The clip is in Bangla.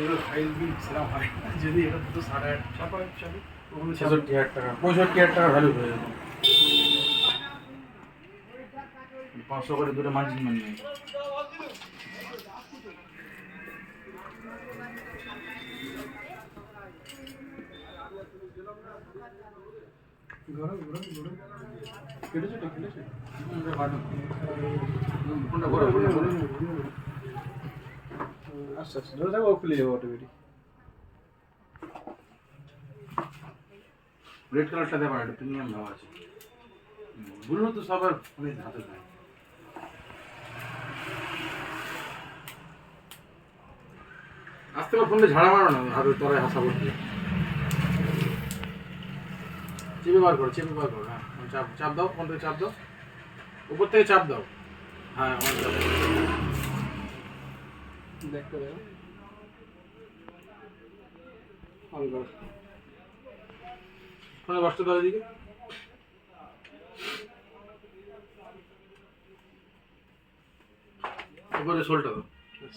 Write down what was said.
এগুলো ফাইল বিল সেরকম হয় না। যদি এটা দুটো সাড়ে আট চাপা চাপে ওগুলো ছেষট্টি হাজার টাকা। পঁয়ষট্টি হাজার টাকা ভ্যালু হয়ে যাবে। পাঁচশো করে দুটো মার্জিন মানে। নেই ঘোরো ঘোরো ঘোরো কেটেছে। কেটেছে কোনটা করো কোনটা করো আচ্ছা রেড কালারটা দেওয়া ব্লু তো সবার অনেক হাতে থাকে ঝাড়া মারো হাতের তলায় হাসা করতে চেপে বার করো, চেপে বার করো হ্যাঁ। চাপ চাপ দাও ফোন থেকে চাপ দাও। উপর থেকে চাপ দাও। হ্যাঁ। দেখতে দেবো অন করো ফোনে বসতে দাও এদিকে উপরে শোলটা দাও ব্যাস।